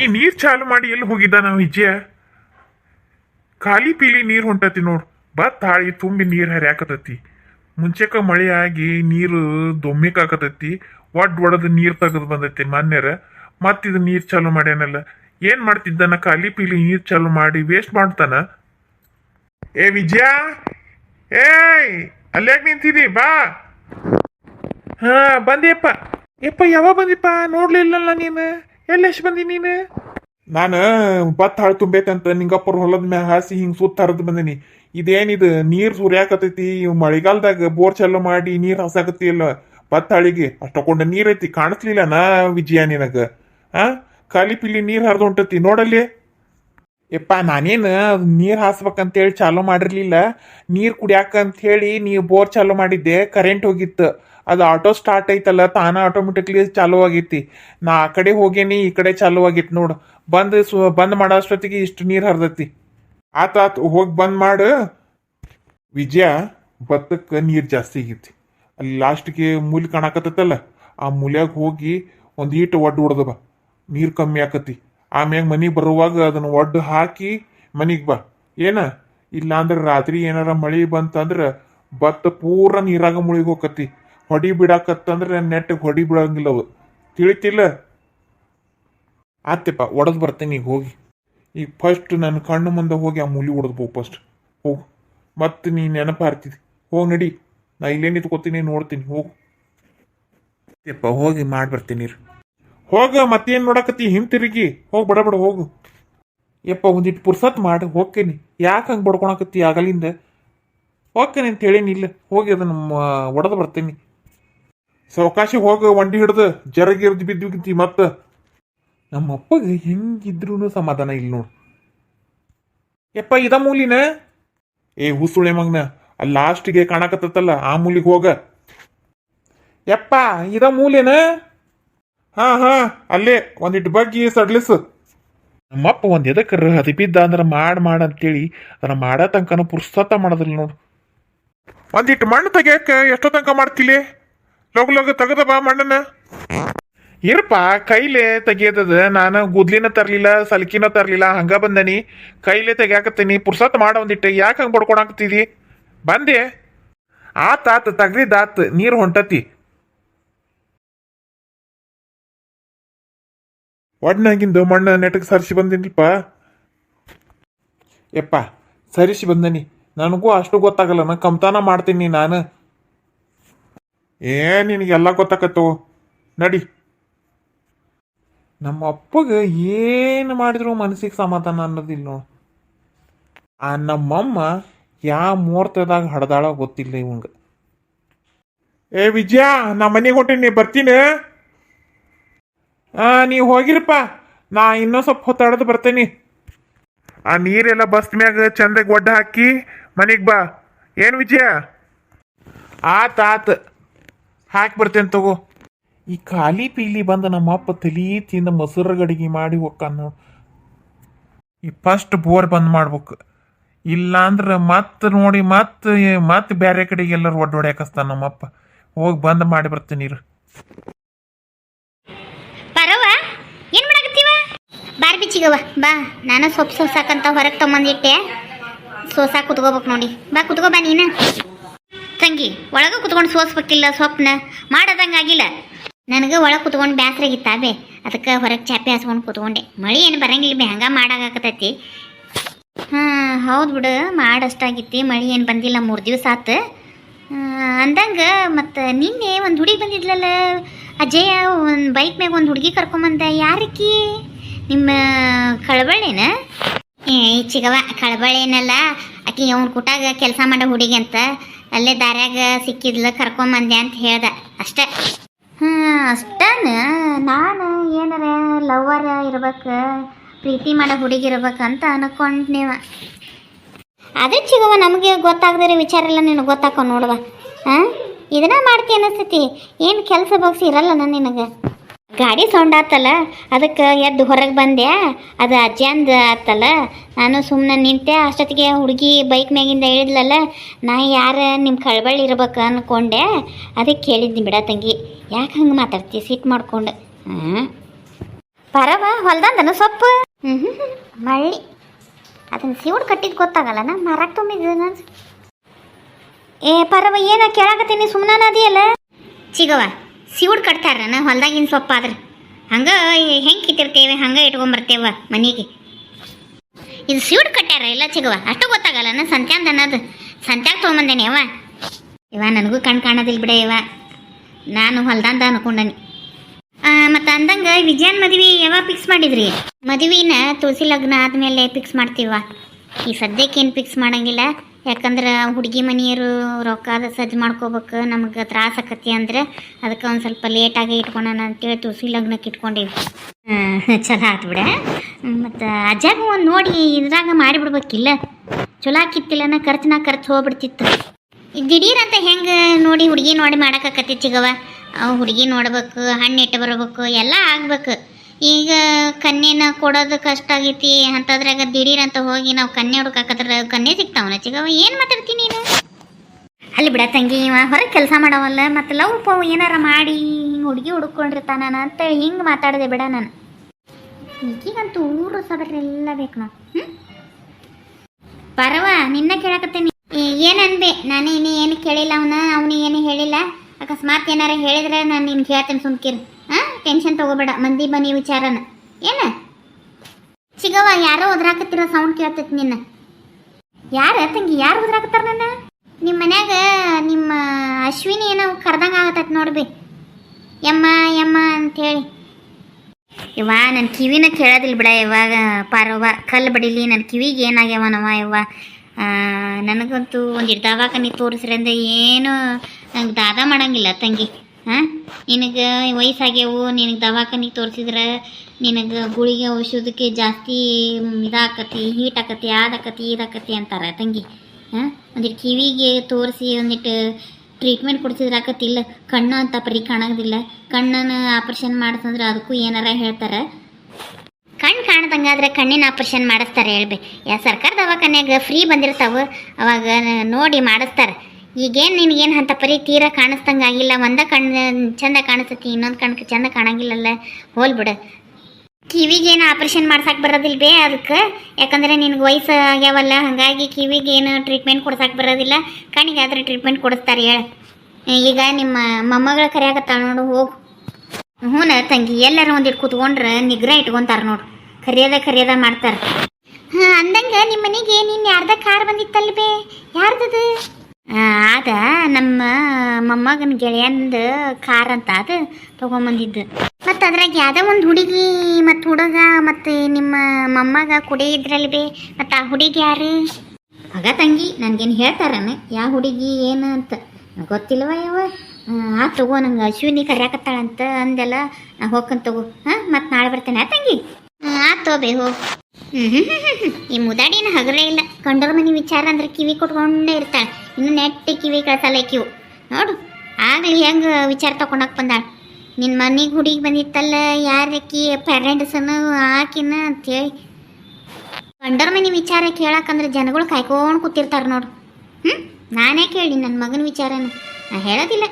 ಈ ನೀರು ಚಾಲು ಮಾಡಿ ಎಲ್ಲಿ ಹೋಗಿದ್ದ ನಾವು ವಿಜಯ? ಖಾಲಿ ಪೀಲಿ ನೀರು ಹೊಂಟತಿ ನೋಡು. ತಾಳಿ ತುಂಬಿ ನೀರು ಹರಿಯಾಕತತಿ ಮುಂಚೆಕ ಮಳೆ ಆಗಿ ನೀರು ದೊಮ್ಮಿಕಾಕತತಿ ಒಡ್ ಒಡದ್ ನೀರು ತೆಗೆದು ಬಂದೈತಿ ಮತ್ತೆ ಇದು ನೀರ್ ಚಾಲು ಮಾಡ್ಯಾನಲ್ಲ. ಏನ್ ಮಾಡ್ತಿದ್ದಾನ ಖಾಲಿ ಪೀಲಿ ನೀರು ಚಾಲು ಮಾಡಿ ವೇಸ್ಟ್ ಮಾಡ್ತಾನ? ಏ ವಿಜಯ? ಏಯ್ ಅಲ್ಲೇ ನಿಂತಿದಿ? ಬಾ. ಹಾ, ಬಂದಿಯಪ್ಪ. ಯಪ್ಪ, ಯಾವಾಗ ಬಂದಿಪ್ಪ ನೋಡ್ಲಿಲ್ಲಲ್ಲ ನೀನು. ಎಲ್ಲೆಷ್ಟು ಬಂದಿ ನೀನು? ನಾನು ಭತ್ತ ಹಾಳು ತುಂಬೈತಂತ ನಿಂಗಪ್ಪರ ಹೊಲದ ಮ್ಯಾಗ ಹಾಸಿ ಹಿಂಗೆ ಸುತ್ತ ಹರಿದು ಬಂದಿನಿ. ಇದೇನಿದು ನೀರು ಸುರಿಯಾಕತೈತಿ ಮಳೆಗಾಲದಾಗ ಬೋರ್ ಚಾಲು ಮಾಡಿ ನೀರು ಹಸಾಕತಿ ಇಲ್ಲ ಭತ್ತ ಹಾಳಿಗೆ ಅಷ್ಟೊಂಡ ನೀರ್ ಐತಿ ಕಾಣಿಸ್ಲಿಲ್ಲ ನಾ ವಿಜಯ ನಿನಗ. ಆ? ಖಾಲಿ ಪಿಲಿ ನೀರ್ ಹರಿದು ಹೊಂಟತಿ, ನೋಡಲ್ಲಿ. ಯಪ್ಪ ನಾನೇನು ನೀರು ಹಾಸ್ಬೇಕಂತೇಳಿ ಚಾಲೂ ಮಾಡಿರ್ಲಿಲ್ಲ. ನೀರು ಕುಡಿಯಾಕ ಅಂತ ಹೇಳಿ ನೀವು ಬೋರ್ ಚಾಲು ಮಾಡಿದ್ದೆ, ಕರೆಂಟ್ ಹೋಗಿತ್ತು. ಅದು ಆಟೋ ಸ್ಟಾರ್ಟ್ ಐತಲ್ಲ, ತಾನ ಆಟೋಮೆಟಿಕ್ಲಿ ಚಾಲು ಆಗೈತಿ ನಾ ಆ ಕಡೆ ಹೋಗೇನಿ, ಈ ಕಡೆ ಚಾಲು ಆಗಿತ್ತು ನೋಡು. ಬಂದು ಸು, ಬಂದ್ ಮಾಡೋಷ್ಟೊತ್ತಿಗೆ ಇಷ್ಟು ನೀರು ಹರಿದೈತಿ. ಆತ ಆತ, ಹೋಗಿ ಬಂದ್ ಮಾಡು. ವಿಜಯ ಭತ್ತಕ್ಕೆ ನೀರು ಜಾಸ್ತಿ ಆಗೈತಿ. ಅಲ್ಲಿ ಲಾಸ್ಟ್ಗೆ ಮೂಲಿ ಕಾಣಕತ್ತಲ್ಲ ಆ ಮೂಲ್ಯಾಗ ಹೋಗಿ ಒಂದು ಈಟು ಒಡ್ಡು ಹೊಡೆದ ಬಾ. ನೀರು ಕಮ್ಮಿ ಆಕತಿ. ಆಮ್ಯಾಗ ಮನೆಗೆ ಬರುವಾಗ ಅದನ್ನ ಒಡ್ಡು ಹಾಕಿ ಮನೆಗೆ ಬಾ. ಏನ? ಇಲ್ಲಾಂದ್ರೆ ರಾತ್ರಿ ಏನಾರ ಮಳೆ ಬಂತಂದ್ರೆ ಭತ್ತ ಪೂರ ನೀರಾಗ ಮುಳುಗಿ ಹೋಗತಿ ಹೊಡಿ ಬಿಡಾಕತ್ತಂದ್ರೆ ನೆಟ್ಟಿಗೆ ಹೊಡಿ ಬಿಡಂಗಿಲ್ಲ ಅವು. ತಿಳಿತಿಲ್ಲ? ಆತ್ಯಪ್ಪ ಒಡೆದು ಬರ್ತೀನಿ ಈಗ ಹೋಗಿ. ಈಗ ಫಸ್ಟ್ ನನ್ನ ಕಣ್ಣು ಮುಂದೆ ಹೋಗಿ ಆ ಮೂಲಿ ಹೊಡೆದ್ಬೋ ಫಸ್ಟ್ ಹೋಗು. ಮತ್ತೆ ನೀ ನೆನಪು ಹಾರ್ತಿದ್ದಿ ಹೋಗಿ ನಡಿ. ನಾ ಇಲ್ಲೇನು ನಿಂತ್ಕೋತೀನಿ ನೋಡ್ತೀನಿ. ಹೋಗು. ಆತಿಪ್ಪ ಹೋಗಿ ಮಾಡಿ ರೀ. ಹೋಗ, ಮತ್ತೇನು ನೋಡಕತ್ತಿ? ಹಿಂತಿರುಗಿ ಹೋಗಿ, ಬಡ ಬಡ, ಹೋಗು. ಯಪ್ಪ ಒಂದಿಟ್ಟು ಪುರ್ಸತ್ ಮಾಡಿ. ಹೋಗ್ತೀನಿ. ಯಾಕೆ ಹಂಗೆ ಬಡ್ಕೊಳಕತ್ತಿ ಆಗಲಿಂದ? ಓಕೆ ಅಂತ ಹೇಳೇನಿ ಇಲ್ಲ ಹೋಗಿ ಅದನ್ನು ಒಡೆದು ಬರ್ತೀನಿ. ಸಾವಕಾಶ ಹೋಗ ವಂಡಿ ಹಿಡ್ದು ಜರಗಿರ್ದು ಬಿದ್ದಿಗಿಂತಿ ಮತ್ತೆ. ನಮ್ಮ ಅಪ್ಪಗೆ ಹೆಂಗಿದ್ರು ಸಮಾಧಾನ ಇಲ್ಲ ನೋಡು. ಯಪ್ಪ ಇದ ಮೂಲಿನ? ಏ, ಹುಸುಳೆ ಮಗ್ನ ಅಲ್ಲಿ ಲಾಸ್ಟ್ಗೆ ಕಾಣಕತ್ತಲ್ಲ ಆ ಮೂಲಿಗೆ ಹೋಗ. ಯಪ್ಪ ಇದ ಮೂಲೇನ? ಹಾ ಹಾ, ಅಲ್ಲೇ ಒಂದಿಟ್ಟು ಬಗ್ಗಿ ಸಡ್ಲಿಸು. ನಮ್ಮಪ್ಪ ಒಂದ್ ಎದಕ್ಕರ ಹದಿ ಬಿದ್ದ ಅಂದ್ರೆ ಮಾಡ್ ಮಾಡ ಅಂತೇಳಿ, ಅದನ್ನ ಮಾಡ ತನಕನ ಪುರ್ಸತ್ತ ಮಾಡೋದಿಲ್ಲ ನೋಡು. ಒಂದಿಟ್ಟು ಮಣ್ಣು ತೆಗಿಯಕ್ಕೆ ಎಷ್ಟೋ ತನಕ ಮಾಡ್ತಿಲಿ? ಲಗು ಲಗು ತೆಗದ ಬಾ ಮಣ್ಣನ ಇರಪ್ಪ ಕೈಲೇ ತೆಗಿಯೋದದ ನಾನು ಗುದ್ಲಿನ ತರ್ಲಿಲ್ಲ, ಸಲ್ಕಿನ ತರ್ಲಿಲ್ಲ, ಹಂಗ ಬಂದನಿ. ಕೈಲೇ ತೆಗಿಯಾಕತ್ತೀನಿ, ಪುರ್ಸತ್ ಮಾಡ ಒಂದಿಟ್ಟು, ಯಾಕೆ ಹಂಗೆ ಬಡ್ಕೊಳಕತ್ತಿದಿ ಬಂದೆ. ಆತ ಆತ ತಗ್ರಿದಾತ್ ನೀರು ಹೊಂಟತಿ. ಒಡ್ನಾಗಿಂದು ಮಣ್ಣು ನೆಟಕ್ಕೆ ಸರಿಸಿ ಬಂದಿನಿಲ್ಪ ಯಪ್ಪ ಸರಿಸಿ ಬಂದನಿ. ನನಗೂ ಅಷ್ಟು ಗೊತ್ತಾಗಲ್ಲ ನಾನು ಕಮ್ತಾನ ಮಾಡ್ತೀನಿ ನಾನು. ಏ ನಿನಗೆಲ್ಲ ಗೊತ್ತಾಕತ್ತು? ನಡಿ. ನಮ್ಮ ಅಪ್ಪಗೆ ಏನು ಮಾಡಿದ್ರು ಮನಸ್ಸಿಗೆ ಸಮಾಧಾನ ಅನ್ನೋದಿಲ್ಲ ಆ ನಮ್ಮಮ್ಮ ಯಾವ ಮುಹೂರ್ತದಾಗ ಹಡ್ದಾಳ ಗೊತ್ತಿಲ್ಲ ಇವಂಗೆ. ಏ ವಿಜಯ ನಾ ಮನೆಗೆ ಹೊಂಟೀನಿ ಬರ್ತೀನಿ? ಆ ನೀವು ಹೋಗಿರಪ್ಪ ನಾ ಇನ್ನೂ ಸ್ವಲ್ಪ ಹೊತ್ತಾಡೋದು ಬರ್ತೀನಿ. ಬರ್ತೇನೆ ಆ ನೀರೆಲ್ಲ ಬಸ್ ಮ್ಯಾಗ ಚಂದಾಗಿ ಒಡ್ಡ ಹಾಕಿ ಮನೆಗೆ ಬಾ. ಏನು ವಿಜಯ? ಆತ ಆತ. ಹಾಕಿ ಬರ್ತೇನೆ ತಗೋ. ಈ ಖಾಲಿ ಪೀಲಿ ಬಂದ ನಮ್ಮಪ್ಪ ತಲಿ ತಿಂದ ಮೊಸರು ಗಡಿಗೆ ಮಾಡಿ ಹೋಗ್ಕನು ಈ ಫಸ್ಟ್ ಬೋರ್ ಬಂದ್ ಮಾಡ್ಬೇಕು. ಇಲ್ಲಾಂದ್ರೆ ಮತ್ತೆ ನೋಡಿ ಮತ್ತೆ ಮತ್ತೆ ಬೇರೆ ಕಡೆಗೆ ಎಲ್ಲರೂ ಒಡ್ಡೊಡ್ಯಾಕಸ್ತಾನ ನಮ್ಮಪ್ಪ. ಹೋಗಿ ಬಂದ್ ಮಾಡಿ ಬರ್ತೀನಿ ನೀರು ಪರವ ಏನು ಬಾ. ನಾನು ಸೊಪ್ಪು ಸೋಸಾಕಂತ ಹೊರಗೆ ತಗೊಂಬಂದಿಟ್ಟೆ ಸೋಸಾ ಕುತ್ಕೋಬೇಕು ನೋಡಿ. ಬಾ, ಕುತ್ಕೋ ಬಾ ನೀನು. ತಂಗಿ, ಒಳಗೆ ಕುತ್ಕೊಂಡು ಸೋಸ್ಬೇಕಿಲ್ಲ ಸ್ವಪ್ನ? ಮಾಡದಂಗೆ ಆಗಿಲ್ಲ. ನನಗೆ ಒಳಗೆ ಕುತ್ಕೊಂಡು ಬ್ಯಾಸರ ಬೇ ಅದಕ್ಕೆ ಹೊರಗೆ ಚಾಪೆ ಹಾಸ್ಕೊಂಡು ಕುತ್ಕೊಂಡೆ. ಮಳೆ ಏನು ಬರಂಗಿಲ್ಲ ಬಿ, ಹಂಗೆ ಮಾಡಾಕತ್ತೈತಿ ಹಾಂ, ಹೌದು ಬಿಡು, ಮಾಡಷ್ಟಾಗಿತ್ತಿ, ಮಳೆ ಏನು ಬಂದಿಲ್ಲ, ಮೂರು ದಿವಸ ಆತು. ಅಂದಂಗ ಅಂದಂಗೆ ಮತ್ತು ನಿನ್ನೆ ಒಂದು ಹುಡುಗಿ ಬಂದಿದ್ಲಲ್ಲ, ಅಜಯ, ಒಂದು ಬೈಕ್ ಮ್ಯಾಗ ಒಂದು ಹುಡುಗಿ ಕರ್ಕೊಂಬಂದ. ಯಾರಕ್ಕಿ ನಿಮ್ಮ ಕಳಬಳ್ಳೇನ? ಏ ಚಿಗವ ಕಳಬಳ್ಳೇನಲ್ಲ ಆಕಿ ಅವ್ನ ಕುಟಾಗ ಕೆಲಸ ಮಾಡೋ ಹುಡುಗಿ ಅಂತ ಅಲ್ಲೇ ದಾರ್ಯಾಗ ಸಿಕ್ಕಿದ್ಲ ಕರ್ಕೊಂಬಂದೆ ಅಂತ ಹೇಳ್ದ. ಅಷ್ಟೇ. ಹ್ಞೂ ಅಷ್ಟನ? ನಾನು ಏನಾರ ಲವರ್ ಇರ್ಬೇಕು ಪ್ರೀತಿ ಮಾಡೋ ಹುಡುಗಿ ಇರ್ಬೇಕಂತ ಅನ್ಕೊಂಡ್ನೇವ. ಅದೇ ಚಿಗವ ನಮಗೆ ಗೊತ್ತಾಗದಿರೋ ವಿಚಾರ ಎಲ್ಲ ನಿನಗೆ ಗೊತ್ತಾಕೋ ನೋಡುವ. ಹಾಂ? ಇದನ್ನ ಮಾಡ್ತಿ ಅನಿಸ್ತೈತಿ. ಏನು ಕೆಲಸ ಬಗ್ಸಿ ಇರಲ್ಲ ನಾನು ನಿನಗೆ. ಗಾಡಿ ಸೌಂಡ್ ಆತಲ್ಲ ಅದಕ್ಕೆ ಎದ್ದು ಹೊರಗೆ ಬಂದೆ. ಅದು ಅಜ್ಜಂದ ಆತಲ್ಲ ನಾನು ಸುಮ್ಮನೆ ನಿಂತೆ ಅಷ್ಟೊತ್ತಿಗೆ ಹುಡುಗಿ ಬೈಕ್ ಮ್ಯಾಗಿಂದ ಹೇಳಿದ್ಲಲ್ಲ ನಾ ಯಾರು ನಿಮ್ಮ ಕಳಬಳ್ಳಿ ಇರ್ಬೇಕು ಅಂದ್ಕೊಂಡೆ ಅದಕ್ಕೆ ಕೇಳಿದ್ನಿ ಬಿಡ ತಂಗಿ ಯಾಕೆ ಹಂಗೆ ಮಾತಾಡ್ತಿ ಸಿಟ್ಟು ಮಾಡ್ಕೊಂಡು? ಹ್ಞೂ ಪರವ ಹೊಲ್ದಂದನು ಸೊಪ್ಪು? ಹ್ಞೂ ಹ್ಞೂ ಮಳ್ಳಿ ಅದನ್ನು ಸಿವುಡ್ ಕಟ್ಟಿದ್ದು ಗೊತ್ತಾಗಲ್ಲ ನಾ ಮರಕ್ಕೆ ತುಂಬಿದ್ದೆ ನಾನು ಏ ಪರವ ಏನ ಕೇಳಾಕತ್ತೀನಿ ಸುಮ್ಮನ ಅದಿಯಲ್ಲ? ಚಿಗವ ಸಿವುಡ್ ಕಟ್ತಾರ, ನಾ ಹೊಲ್ದಾಗಿನ ಸೊಪ್ಪಾದ್ರೆ ಹಂಗೆ ಹೆಂಗೆ ಕಿತ್ತಿರ್ತೇವೆ, ಹಂಗೆ ಇಟ್ಕೊಂಬರ್ತೇವ ಮನೆಗೆ. ಇದು ಸಿವುಡ್ ಕಟ್ಟಾರ ಇಲ್ಲ ಚಿಗವ, ಅಷ್ಟು ಗೊತ್ತಾಗಲ್ಲ ನಾ ಸಂತ್ಯಾಂದ ಅನ್ನೋದು. ಸಂತ್ಯಾಗ ತೊಗೊಂಬಂದೇನೆ ಅವ ಇವ ನನಗೂ ಕಣ್ ಕಾಣೋದಿಲ್ಲ ಬಿಡ ಇವ ನಾನು ಹೊಲ್ದಂದ ಅನ್ಕೊಂಡನಿ. ಮತ್ತು ಅಂದಂಗೆ ವಿಜಯನ್ ಮದುವೆ ಯಾವಾಗ ಫಿಕ್ಸ್ ಮಾಡಿದ್ರಿ? ಮದುವಿನ ತುಳಸಿ ಲಗ್ನ ಆದಮೇಲೆ ಫಿಕ್ಸ್ ಮಾಡ್ತೀವ ಈ ಸದ್ಯಕ್ಕೇನು ಫಿಕ್ಸ್ ಮಾಡಂಗಿಲ್ಲ. ಯಾಕಂದ್ರೆ ಹುಡುಗಿ ಮನೆಯವರು ರೊಕ್ಕದ ಸಜ್ಜು ಮಾಡ್ಕೋಬೇಕು, ನಮ್ಗೆ ತ್ರಾಸ ಆಕತಿ ಅಂದ್ರೆ ಅದಕ್ಕೆ ಒಂದು ಸ್ವಲ್ಪ ಲೇಟಾಗಿ ಇಟ್ಕೊಳೋಣ ಅಂತೇಳಿ ತುಳಸಿ ಲಗ್ನಕ್ಕೆ ಇಟ್ಕೊಂಡೀವಿ. ಚಲೋ ಆತು ಬಿಡ. ಮತ್ತು ಅಜ್ಜಾಗ ಒಂದು ನೋಡಿ ಇದ್ರಾಗ ಮಾಡಿಬಿಡ್ಬೇಕಿಲ್ಲ. ಚಲೋ ಆಕಿತ್ತಿಲ್ಲನ ನಾ ಖರ್ಚು ಹೋಗ್ಬಿಡ್ತಿತ್ತು. ದಿಢೀರಂತ ಹೆಂಗೆ ನೋಡಿ ಹುಡುಗಿ ನೋಡಿ ಮಾಡಕ್ಕಾಕತಿ ಚಿಗವ ಹುಡುಗಿ ನೋಡ್ಬೇಕು, ಹಣ್ಣು ಇಟ್ಟು ಬರ್ಬೇಕು, ಎಲ್ಲ ಆಗ್ಬೇಕು. ಈಗ ಕನ್ಯೆನ ಕೊಡೋದು ಕಷ್ಟ ಆಗೈತಿ ಅಂತದ್ರಾಗ ದಿಢೀರ್ ಅಂತ ಹೋಗಿ ನಾವು ಕನ್ಯೆ ಹುಡುಕಾಕತ್ರ ಕನ್ಯೆ ಸಿಗ್ತಾವನ ಚಿಗವ? ಏನು ಮಾತಾಡ್ತೀನಿ ನೀನು? ಅಲ್ಲಿ ಬಿಡ ತಂಗಿ ಇವ ಹೊರಗೆ ಕೆಲಸ ಮಾಡವಲ್ಲ ಮತ್ತು ಲವ್ ಪವ್ ಏನಾರ ಮಾಡಿ ಹಿಂಗೆ ಹುಡುಗಿ ಹುಡುಕೊಂಡಿರ್ತಾನ ಅಂತ ಹಿಂಗೆ ಮಾತಾಡಿದೆ ಬಿಡ ನಾನು. ಈಗೀಗಂತೂ ಊರು ಸಬರೆಲ್ಲ ಬೇಕು ನಾವು ಹ್ಞೂ ಪರವ ನಿನ್ನ ಕೇಳಕತ್ತೀನಿ. ಏನು ಅನ್ಬೆ ನಾನು ಇನ್ನ ಏನು ಕೇಳಿಲ್ಲ ಅವನ ಅವನಿಗೆ ಏನು ಹೇಳಿಲ್ಲ. ಅಕಸ್ಮಾತ್ ಏನಾರ ಹೇಳಿದ್ರೆ ನಾನು ನಿನ್ಗೆ ಹೇಳ್ತೇನೆ ಸುಮ್ಕಿರು. ಟೆನ್ಷನ್ ತಗೋಬೇಡ. ಮಂದಿ ಬನ್ನಿ ವಿಚಾರನ. ಏನ? ಚಿಗವ ಯಾರೋ ಒದ್ರಾಕತ್ತಿರೋ ಸೌಂಡ್ ಕೇಳ್ತೈತಿ ನಿನ್ನ. ಯಾರ ತಂಗಿ? ಯಾರು ಒದ್ರಾಕತ್ತಾರ ನನ್ನ? ನಿಮ್ಮ ಮನ್ಯಾಗ ನಿಮ್ಮ ಅಶ್ವಿನಿ ಏನೋ ಕರ್ದಂಗೆ ಆಗತೈತಿ ನೋಡ್ಬಿ. ಯಮ್ಮ ಯಮ್ಮ ಹೇಳಿ ಇವ ನನ್ನ ಕಿವಿನ ಕೇಳೋದಿಲ್ಲ ಬಿಡ ಇವಾಗ ಪಾರವ್ವ. ಕಲ್ಲು ಬಡಿಲಿ ನನ್ನ ಕಿವಿಗೆ ಏನಾಗ್ಯಾವನವ ಇವ ನನಗಂತೂ ಒಂದಿಟ್ಟು ದವಾಖಾನೆ ತೋರಿಸ್ರಿ ಅಂದ್ರೆ ಏನು? ನಂಗೆ ದಾದ ಮಾಡಂಗಿಲ್ಲ ತಂಗಿ. ಹಾಂ? ನಿನಗೆ ವಯಸ್ಸಾಗ್ಯವು, ನಿನಗೆ ದವಾಖಾನಿಗೆ ತೋರಿಸಿದ್ರೆ, ನಿನಗೆ ಗುಳಿಗೆ ಔಷಧಕ್ಕೆ ಜಾಸ್ತಿ ಇದಾಕತಿ ಹೀಟ್ ಆಕತಿ, ಆದಕತಿ, ಇದಾಕತಿ ಅಂತಾರೆ ತಂಗಿ. ಹಾಂ? ಒಂದಿಟ್ಟು ಕಿವಿಗೆ ತೋರಿಸಿ ಒಂದಿಟ್ಟು ಟ್ರೀಟ್ಮೆಂಟ್ ಕೊಡ್ಸಿದ್ರೆ ಆಕತಿಲ್ಲ ಕಣ್ಣು ಅಂತ ಪರಿ ಕಾಣೋದಿಲ್ಲ ಕಣ್ಣನ್ನು ಆಪ್ರೇಷನ್ ಮಾಡಿಸಂದ್ರೆ ಅದಕ್ಕೂ ಏನಾರ ಹೇಳ್ತಾರೆ? ಕಣ್ಣು ಕಾಣ್ದಂಗಾದ್ರೆ ಕಣ್ಣಿನ ಆಪ್ರೇಷನ್ ಮಾಡಿಸ್ತಾರೆ ಹೇಳ್ಬೇಕು ಯಾ ಸರ್ಕಾರ ದವಾಖಾನೆಯಾಗ ಫ್ರೀ ಬಂದಿರ್ತಾವೆ, ಅವಾಗ ನೋಡಿ ಮಾಡಿಸ್ತಾರೆ. ಈಗೇನು ನಿನಗೇನು ಅಂತ ಪರಿ ತೀರ ಕಾಣಿಸ್ದಂಗೆ ಆಗಿಲ್ಲ. ಒಂದ ಕಣ್ಣು ಚಂದ ಕಾಣಿಸ್ತೈತಿ, ಇನ್ನೊಂದು ಕಣ್ಣಿಗೆ ಚಂದ ಕಾಣಂಗಿಲ್ಲಲ್ಲ. ಹೋಲ್ ಬಿಡು. ಕಿವಿಗೇನು ಆಪ್ರೇಷನ್ ಮಾಡ್ಸಕ್ಕೆ ಬರೋದಿಲ್ಲ ಬೇ ಅದಕ್ಕೆ ಯಾಕಂದ್ರೆ ನಿನಗೆ ವಯಸ್ಸು ಆಗ್ಯಾವಲ್ಲ, ಹಾಗಾಗಿ ಕಿವಿಗೇನು ಟ್ರೀಟ್ಮೆಂಟ್ ಕೊಡ್ಸಕ್ಕೆ ಬರೋದಿಲ್ಲ. ಕಣ್ಣಿಗಾದ್ರೆ ಟ್ರೀಟ್ಮೆಂಟ್ ಕೊಡಿಸ್ತಾರೆ ಹೇಳ. ಈಗ ನಿಮ್ಮ ಮೊಮ್ಮಗಳ ಕರೆಯಾಗತ್ತಾಳ ನೋಡು, ಹೋಗು. ಹ್ಞೂ ತಂಗಿ ಎಲ್ಲರೂ ಒಂದಿಟ್ಟು ಕೂತ್ಕೊಂಡ್ರೆ ನಿಗ್ರಹ ಇಟ್ಕೊಂತಾರ ನೋಡು. ಕರಿಯದ ಕರಿಯದ ಮಾಡ್ತಾರೆ. ಹಾಂ, ಅಂದಂಗೆ ನಿಮ್ಮ ಮನೆಗೆ ನಿನ್ನ ಯಾರ್ದ ಕಾರ್ ಬಂದಿತ್ತಲ್ಲ ಬೇ? ಯಾರ್ದದು? ಅದ ನಮ್ಮ ಮೊಮ್ಮಗನ ಗೆಳೆಯಂದು ಕಾರ್ ಅಂತ ಅದು ತೊಗೊಂಬಂದಿದ್ದು. ಮತ್ತು ಅದ್ರಾಗ ಯಾವುದೋ ಒಂದು ಹುಡುಗಿ, ಮತ್ತು ಹುಡುಗ, ಮತ್ತು ನಿಮ್ಮ ಮೊಮ್ಮಗ ಕುಡಿ ಇದ್ರಲ್ಲಿ ಬೇ, ಮತ್ತು ಆ ಹುಡುಗಿ ಯಾರು? ಆಗ ತಂಗಿ, ನನಗೇನು ಹೇಳ್ತಾರನ ಯಾವ ಹುಡುಗಿ, ಏನು ಅಂತ. ಗೊತ್ತಿಲ್ವ ಯಾವ ಆ ತಗೋ, ನಂಗೆ ಅಶ್ವಿನಿ ಕರ್ಯಾಕತ್ತಾಳಂತ ಅಂದೆಲ್ಲ ನಾ ಹೋಗ್ಕಂತ ತಗೋ. ಹಾಂ, ಮತ್ತು ನಾಳೆ ಬರ್ತೇನೆ, ಆ, ತಂಗಿ? ಆ ತೋಬೇ ಹೋ ಹ್ಞೂ. ಈ ಮುದಾಡಿನ ಹಗರೇ ಇಲ್ಲ. ಕಂಡರ ಮನೆ ವಿಚಾರ ಅಂದ್ರೆ ಕಿವಿ ಕೊಟ್ಕೊಂಡೇ ಇರ್ತಾಳೆ. ಇನ್ನು ನೆಟ್ ಕಿವಿ ಕಳ್ಸಲ್ಲ ಕಿವು. ನೋಡು, ಆಗ್ಲಿ ಹೆಂಗೆ ವಿಚಾರ ತಗೊಂಡೋಗಿ ಬಂದಾಳ. ನಿನ್ನ ಮನೆಗೆ ಹುಡುಗಿ ಬಂದಿತ್ತಲ್ಲ ಯಾರಕ್ಕಿ ಪೇರೆಂಟ್ಸನು ಆಕಿನ ಅಂತೇಳಿ. ಗಂಡರ ಮನೆ ವಿಚಾರ ಕೇಳಕ್ಕಂದ್ರೆ ಜನಗಳು ಕಾಯ್ಕೊಂಡು ಕೂತಿರ್ತಾರೆ ನೋಡು. ಹ್ಞೂ ನಾನೇ ಕೇಳಿ ನನ್ನ ಮಗನ ವಿಚಾರನ. ನಾ ಹೇಳೋದಿಲ್ಲ.